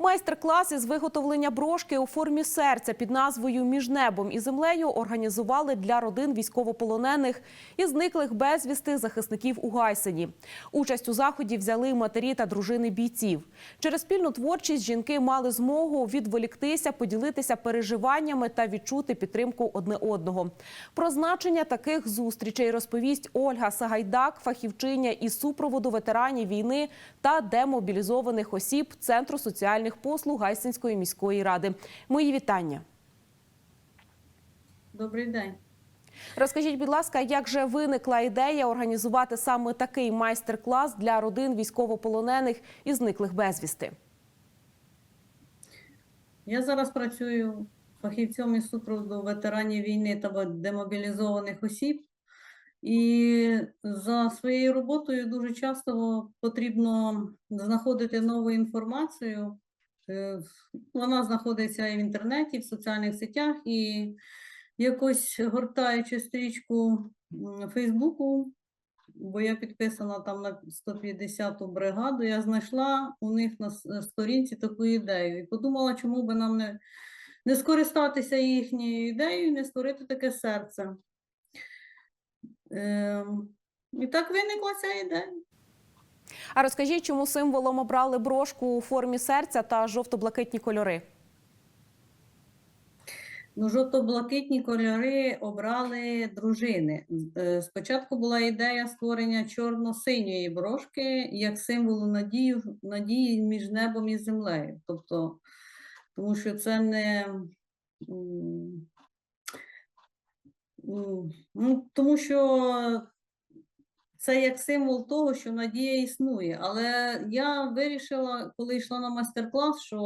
Майстер-клас із виготовлення брошки у формі серця під назвою Між небом і землею організували для родин військовополонених і зниклих безвісти захисників у Гайсені. Участь у заході взяли матері та дружини бійців. Через спільну творчість жінки мали змогу відволіктися, поділитися переживаннями та відчути підтримку одне одного. Про значення таких зустрічей розповість Ольга Сагайдак, фахівчиня із супроводу ветеранів війни та демобілізованих осіб Центру соціальних послуг Гайсинської міської ради. Мої вітання. Добрий день. Розкажіть, будь ласка, як же виникла ідея організувати саме такий майстер-клас для родин військовополонених і зниклих безвісти? Я зараз працюю фахівцем із супроводу ветеранів війни та демобілізованих осіб. І за своєю роботою дуже часто потрібно знаходити нову інформацію. Е, Вона знаходиться і в інтернеті, і в соціальних сетях, і якось гортаючи стрічку Фейсбуку, бо я підписана там на 150-ту бригаду, я знайшла у них на сторінці таку ідею і подумала, чому би нам не, не скористатися їхньою ідеєю, не створити таке серце. Ем, і так виникла ця ідея. А розкажіть, чому символом обрали брошку у формі серця та жовто-блакитні кольори? Ну, жовто-блакитні кольори обрали дружини. Е, Спочатку була ідея створення чорно-синьої брошки як символу надії, надії між небом і землею. Тобто, тому що це не. Ну, тому що це як символ того, що надія існує. Але я вирішила, коли йшла на майстер-клас, що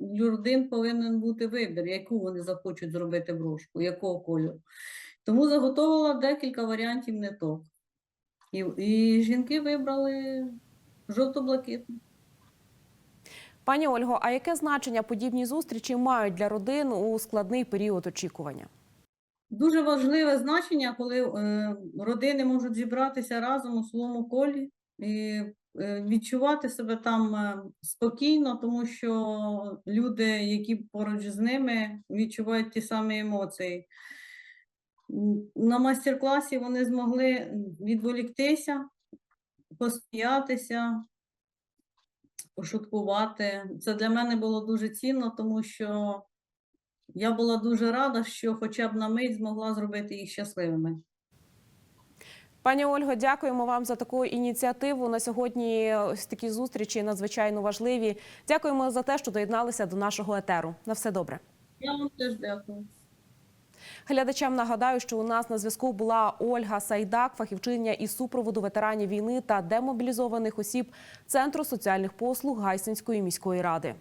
у родин повинен бути вибір, яку вони захочуть зробити брошку, якого кольору. Тому заготовила декілька варіантів ниток. І, і жінки вибрали жовто-блакитну. Пані Ольго, а яке значення подібні зустрічі мають для родин у складний період очікування? Дуже важливе значення, коли е, родини можуть зібратися разом у своєму колі і е, відчувати себе там е, спокійно, тому що люди, які поруч з ними, відчувають ті самі емоції. На майстер-класі вони змогли відволіктися, посміятися, пошуткувати. Це для мене було дуже цінно, тому що я була дуже рада, що хоча б на мить змогла зробити їх щасливими. Пані Ольго, дякуємо вам за таку ініціативу. На сьогодні ось такі зустрічі надзвичайно важливі. Дякуємо за те, що доєдналися до нашого етеру. На все добре. Я вам теж дякую. Глядачам нагадаю, що у нас на зв'язку була Ольга Сайдак, фахівчиня із супроводу ветеранів війни та демобілізованих осіб Центру соціальних послуг Гайсинської міської ради.